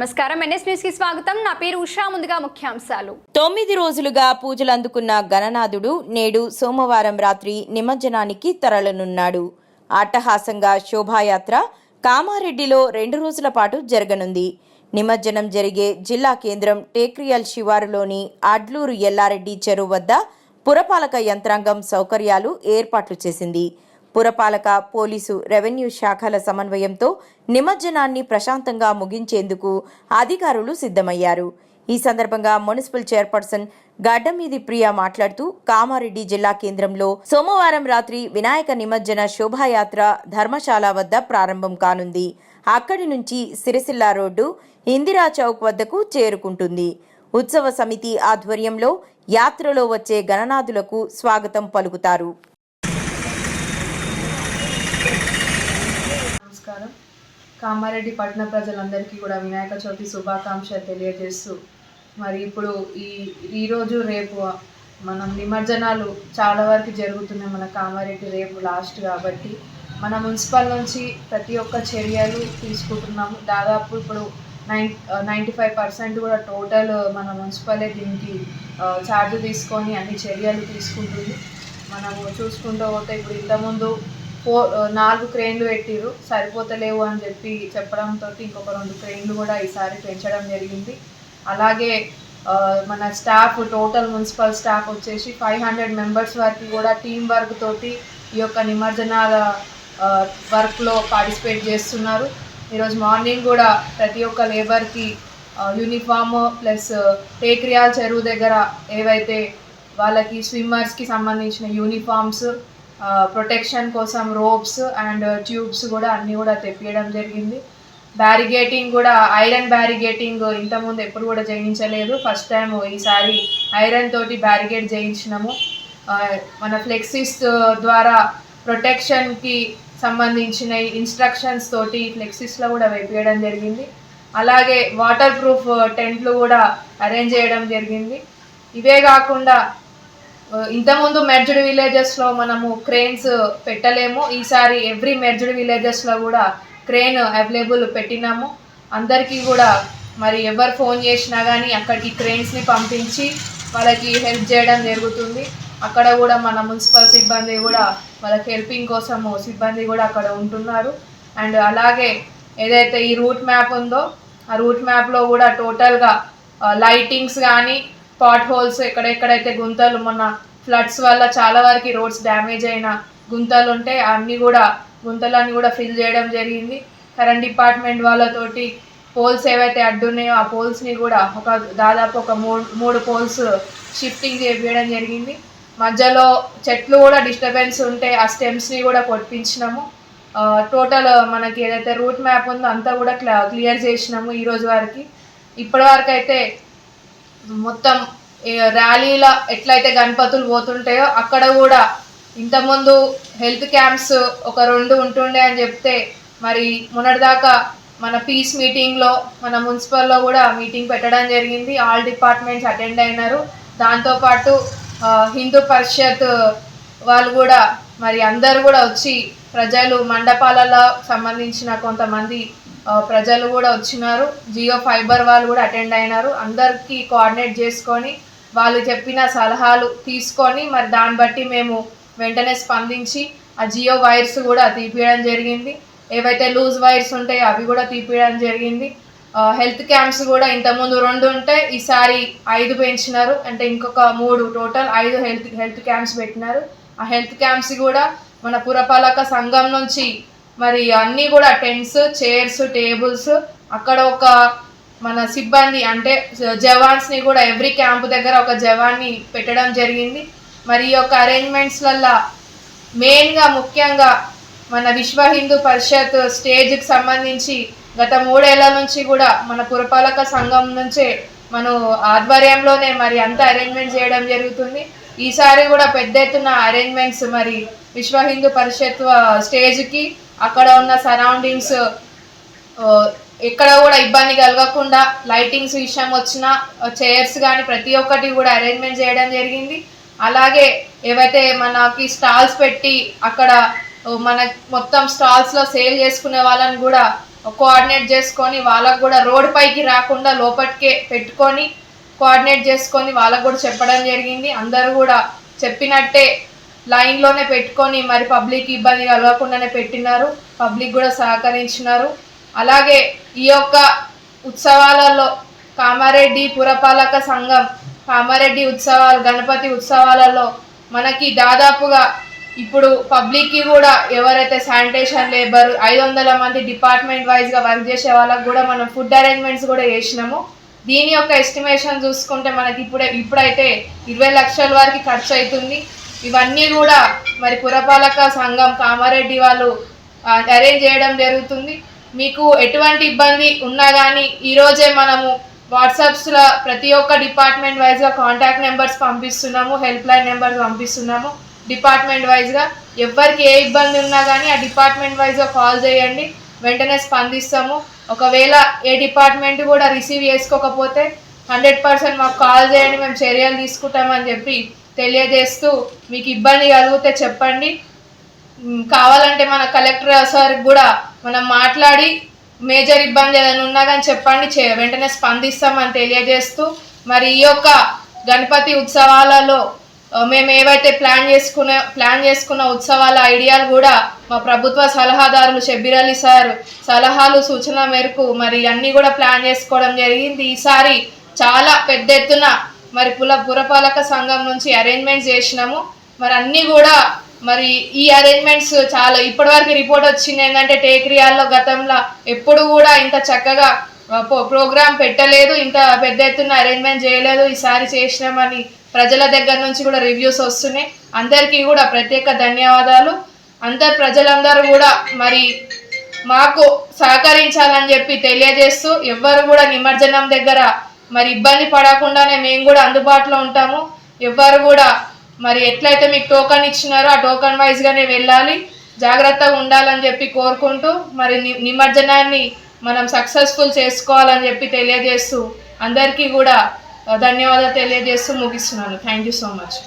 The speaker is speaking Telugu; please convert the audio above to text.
నమస్కారం. ఎన్ఎస్ న్యూస్కి స్వాగతం. నా పేరు ఉషా. ముందుగా ముఖ్యాంశాలు. తొమ్మిది రోజులుగా పూజలు అందుకున్న గణనాథుడు నేడు సోమవారం రాత్రి నిమజ్జనానికి తరలనున్నాడు. అట్టహాసంగా శోభాయాత్ర కామారెడ్డిలో రెండు రోజుల పాటు జరగనుంది. నిమజ్జనం జరిగే జిల్లా కేంద్రం టేక్రియల్ శివారులోని అడ్లూరు ఎల్లారెడ్డి చెరువు వద్ద పురపాలక యంత్రాంగం సౌకర్యాలు ఏర్పాట్లు చేసింది. పురపాలక పోలీసు రెవెన్యూ శాఖల సమన్వయంతో నిమజ్జనాన్ని ప్రశాంతంగా ముగించేందుకు అధికారులు సిద్ధమయ్యారు. ఈ సందర్భంగా మున్సిపల్ చైర్పర్సన్ గడ్డమీది ప్రియ మాట్లాడుతూ కామారెడ్డి జిల్లా కేంద్రంలో సోమవారం రాత్రి వినాయక నిమజ్జన శోభాయాత్ర ధర్మశాల వద్ద ప్రారంభం కానుంది. అక్కడి నుంచి సిరిసిల్ల రోడ్డు ఇందిరా చౌక్ వద్దకు చేరుకుంటుంది. ఉత్సవ సమితి ఆధ్వర్యంలో యాత్రలో వచ్చే గణనాథులకు స్వాగతం పలుకుతారు నమస్కారం కామారెడ్డి పట్టణ ప్రజలందరికీ కూడా వినాయక చవితి శుభాకాంక్షలు తెలియజేస్తూ మరి ఇప్పుడు ఈ ఈరోజు రేపు మనం నిమజ్జనాలు చాలా వరకు జరుగుతున్నాయి మన కామారెడ్డి రేపు లాస్ట్ కాబట్టి. మన మున్సిపల్ నుంచి ప్రతి ఒక్క చర్యలు తీసుకుంటున్నాము. దాదాపు ఇప్పుడు నైన్ నైంటీ ఫైవ్ పర్సెంట్ కూడా టోటల్ మన మున్సిపలే దీనికి ఛార్జ్ తీసుకొని అన్ని చర్యలు తీసుకుంటుంది. మనము చూసుకుంటూ పోతే ఇప్పుడు ఇంతకుముందు ఫోర్ నాలుగు క్రెయిన్లు పెట్టిరు సరిపోతలేవు అని చెప్పి చెప్పడంతో ఇంకొక రెండు క్రెయిన్లు కూడా ఈసారి పెంచడం జరిగింది. అలాగే మన స్టాఫ్ టోటల్ మున్సిపల్ స్టాఫ్ వచ్చేసి ఫైవ్ హండ్రెడ్ మెంబర్స్ వరకు కూడా టీం వర్క్ తోటి ఈ యొక్క నిమజ్జనాల వర్క్లో పార్టిసిపేట్ చేస్తున్నారు. ఈరోజు మార్నింగ్ కూడా ప్రతి ఒక్క లేబర్కి యూనిఫామ్ ప్లస్ టేక్రియాల్ చెరువు దగ్గర ఏవైతే వాళ్ళకి స్విమ్మర్స్కి సంబంధించిన యూనిఫామ్స్ ప్రొటెక్షన్ కోసం రోప్స్ అండ్ ట్యూబ్స్ కూడా అన్నీ కూడా తెప్పియడం జరిగింది. బ్యారిగేటింగ్ కూడా ఐరన్ బ్యారిగేటింగ్ ఇంతకుముందు ఎప్పుడు కూడా చేయించలేదు ఫస్ట్ టైం ఈసారి ఐరన్ తోటి బ్యారిగేట్ చేయించినాము మన ఫ్లెక్సిస్ uh, ద్వారా ప్రొటెక్షన్కి సంబంధించిన ఇన్స్ట్రక్షన్స్ తోటి ఫ్లెక్సిస్లో కూడా వేపించడం జరిగింది. అలాగే వాటర్ ప్రూఫ్ టెంట్లు కూడా అరేంజ్ చేయడం జరిగింది. ఇవే కాకుండా ఇంతకుముందు మెర్జ్డ్ విలేజెస్లో మనము క్రెయిన్స్ పెట్టలేము. ఈసారి ఎవ్రీ మెర్జ్డ్ విలేజెస్లో కూడా క్రెయిన్ అవైలబుల్ పెట్టినాము. అందరికీ కూడా మరి ఎవరు ఫోన్ చేసినా కానీ అక్కడికి క్రెయిన్స్ని పంపించి వాళ్ళకి హెల్ప్ చేయడం జరుగుతుంది. అక్కడ కూడా మన మున్సిపల్ సిబ్బంది కూడా వాళ్ళకి హెల్పింగ్ కోసము సిబ్బంది కూడా అక్కడ ఉంటున్నారు. అండ్ అలాగే ఏదైతే ఈ రూట్ మ్యాప్ ఉందో ఆ రూట్ మ్యాప్లో కూడా టోటల్గా లైటింగ్స్ కానీ పాట్ హోల్స్ ఎక్కడెక్కడైతే గుంతలు మొన్న ఫ్లడ్స్ వల్ల చాలా వరకు రోడ్స్ డ్యామేజ్ అయిన గుంతలు ఉంటే అన్నీ కూడా గుంతలన్నీ కూడా ఫిల్ చేయడం జరిగింది. కరెంట్ డిపార్ట్మెంట్ వాళ్ళతోటి పోల్స్ ఏవైతే అడ్డున్నాయో ఆ పోల్స్ని కూడా ఒక దాదాపు ఒక మూడు మూడు పోల్స్ షిఫ్టింగ్ చేయడం జరిగింది. మధ్యలో చెట్లు కూడా డిస్టర్బెన్స్ ఉంటే ఆ స్టెమ్స్ని కూడా కొట్టించినాము. టోటల్ మనకి ఏదైతే రూట్ మ్యాప్ ఉందో అంతా కూడా క్లియర్ చేసినాము ఈరోజు వరకు. ఇప్పటి వరకు అయితే మొత్తం ర్యాలీల ఎట్లయితే గణపతులు పోతుంటాయో అక్కడ కూడా ఇంతకుముందు హెల్త్ క్యాంప్స్ ఒక రెండు ఉంటుండే అని చెప్తే మరి మొన్నటిదాకా మన పీస్ మీటింగ్లో మన మున్సిపల్లో కూడా మీటింగ్ పెట్టడం జరిగింది. ఆల్ డిపార్ట్మెంట్స్ అటెండ్ అయినారు. దాంతోపాటు హిందూ పరిషత్ వాళ్ళు కూడా మరి అందరు కూడా వచ్చి ప్రజలు మండపాలలో సంబంధించిన కొంతమంది ప్రజలు కూడా వచ్చినారు. జియో ఫైబర్ వాళ్ళు కూడా అటెండ్ అయినారు. అందరికీ కోఆర్డినేట్ చేసుకొని వాళ్ళు చెప్పిన సలహాలు తీసుకొని మరి దాన్ని బట్టి మేము వెంటనే స్పందించి ఆ జియో వైర్స్ కూడా తీపియడం జరిగింది. ఏవైతే లూజ్ వైర్స్ ఉంటాయో అవి కూడా తీపియడం జరిగింది. హెల్త్ క్యాంప్స్ కూడా ఇంతకుముందు రెండు ఉంటే ఈసారి ఐదు పెంచినారు. అంటే ఇంకొక మూడు టోటల్ ఐదు హెల్త్ హెల్త్ క్యాంప్స్ పెట్టినారు. ఆ హెల్త్ క్యాంప్స్ కూడా మన పురపాలక సంఘం నుంచి మరి అన్నీ కూడా టెంట్స్ చైర్స్ టేబుల్స్ అక్కడ ఒక మన సిబ్బంది అంటే జవాన్స్ని కూడా ఎవ్రీ క్యాంప్ దగ్గర ఒక జవాన్ని పెట్టడం జరిగింది. మరి ఈ యొక్క అరేంజ్మెంట్స్లల్లో మెయిన్గా ముఖ్యంగా మన విశ్వ హిందూ పరిషత్ స్టేజ్కి సంబంధించి గత మూడేళ్ళ నుంచి కూడా మన పురపాలక సంఘం నుంచే మనం ఆధ్వర్యంలోనే మరి అంత అరేంజ్మెంట్ చేయడం జరుగుతుంది. ఈసారి కూడా పెద్ద ఎత్తున అరేంజ్మెంట్స్ మరి విశ్వ హిందూ పరిషత్ స్టేజ్కి అక్కడ ఉన్న సరౌండింగ్స్ ఎక్కడ కూడా ఇబ్బంది కలగకుండా లైటింగ్స్ విషయం వచ్చిన చైర్స్ కానీ ప్రతి ఒక్కటి కూడా అరేంజ్మెంట్ చేయడం జరిగింది. అలాగే ఏవైతే మనకి స్టాల్స్ పెట్టి అక్కడ మన మొత్తం స్టాల్స్లో సేల్ చేసుకునే వాళ్ళని కూడా కోఆర్డినేట్ చేసుకొని వాళ్ళకు కూడా రోడ్ పైకి రాకుండా లోపటికే పెట్టుకొని కోఆర్డినేట్ చేసుకొని వాళ్ళకు కూడా చెప్పడం జరిగింది. అందరూ కూడా చెప్పినట్టే లైన్లోనే పెట్టుకొని మరి పబ్లిక్ ఇబ్బంది కలగకుండానే పెట్టినారు. పబ్లిక్ కూడా సహకరించినారు. అలాగే ఈ యొక్క ఉత్సవాలలో కామారెడ్డి పురపాలక సంఘం కామారెడ్డి ఉత్సవాలు గణపతి ఉత్సవాలలో మనకి దాదాపుగా ఇప్పుడు పబ్లిక్కి కూడా ఎవరైతే శానిటేషన్ లేబర్ ఐదు వందల మంది డిపార్ట్మెంట్ వైజ్గా వర్క్ చేసే వాళ్ళకి కూడా మనం ఫుడ్ అరేంజ్మెంట్స్ కూడా చేసినాము. దీని యొక్క ఎస్టిమేషన్ చూసుకుంటే మనకి ఇప్పుడే ఇప్పుడైతే ఇరవై లక్షల వరకు ఖర్చు అవుతుంది. ఇవన్నీ కూడా మరి పురపాలక సంఘం కామారెడ్డి వాళ్ళు అరేంజ్ చేయడం జరుగుతుంది. మీకు ఎటువంటి ఇబ్బంది ఉన్నా కానీ ఈరోజే మనము వాట్సాప్స్లో ప్రతి ఒక్క డిపార్ట్మెంట్ వైజ్గా కాంటాక్ట్ నెంబర్స్ పంపిస్తున్నాము హెల్ప్ లైన్ నెంబర్స్ పంపిస్తున్నాము డిపార్ట్మెంట్ వైజ్గా ఎవరికి ఏ ఇబ్బంది ఉన్నా కానీ ఆ డిపార్ట్మెంట్ వైజ్గా కాల్ చేయండి వెంటనే స్పందిస్తాము. ఒకవేళ ఏ డిపార్ట్మెంట్ కూడా రిసీవ్ చేసుకోకపోతే హండ్రెడ్ పర్సెంట్ మాకు కాల్ చేయండి మేము చర్యలు తీసుకుంటామని చెప్పి తెలియజేస్తూ మీకు ఇబ్బంది కలిగితే చెప్పండి. కావాలంటే మన కలెక్టర్ సార్ కూడా మనం మాట్లాడి మేజర్ ఇబ్బంది ఏదైనా ఉన్నా కానీ చెప్పండి. చే- వెంటనే స్పందిస్తామని తెలియజేస్తూ మరి ఈ యొక్క గణపతి ఉత్సవాలలో మేము ఏవైతే ప్లాన్ చేసుకున్న ప్లాన్ చేసుకున్న ఉత్సవాల ఐడియాలు కూడా మా ప్రభుత్వ సలహాదారులు షబ్బీర్ అలీ సార్ సలహాలు సూచన మేరకు మరి అన్నీ కూడా ప్లాన్ చేసుకోవడం జరిగింది. ఈసారి చాలా పెద్ద ఎత్తున మరి పుల పురపాలక సంఘం నుంచి అరేంజ్మెంట్స్ చేసినాము. మరి అన్నీ కూడా మరి ఈ అరేంజ్మెంట్స్ చాలా ఇప్పటివరకు రిపోర్ట్ వచ్చింది ఏంటంటే టేక్రియాల్లో గతంలో ఎప్పుడు కూడా ఇంత చక్కగా ప్రోగ్రామ్ పెట్టలేదు ఇంత పెద్ద ఎత్తున అరేంజ్మెంట్ చేయలేదు ఈసారి చేసినామని ప్రజల దగ్గర నుంచి కూడా రివ్యూస్ వస్తున్నాయి. అందరికీ కూడా ప్రత్యేక ధన్యవాదాలు. అందరు ప్రజలందరూ కూడా మరి మాకు సహకరించాలని చెప్పి తెలియజేస్తూ ఎవ్వరు కూడా నిమజ్జనం దగ్గర మరి ఇబ్బంది పడకుండానే మేము కూడా అందుబాటులో ఉంటాము. ఎవ్వరు కూడా మరి ఎట్లయితే మీకు టోకన్ ఇచ్చినారో ఆ టోకన్ వైజ్గానే వెళ్ళాలి. జాగ్రత్తగా ఉండాలని చెప్పి కోరుకుంటూ మరి ని- నిమజ్జనాన్ని మనం సక్సెస్ఫుల్ చేసుకోవాలని చెప్పి తెలియజేస్తూ అందరికీ కూడా ధన్యవాదాలు తెలియజేస్తూ ముగిస్తున్నాను. Thank you so much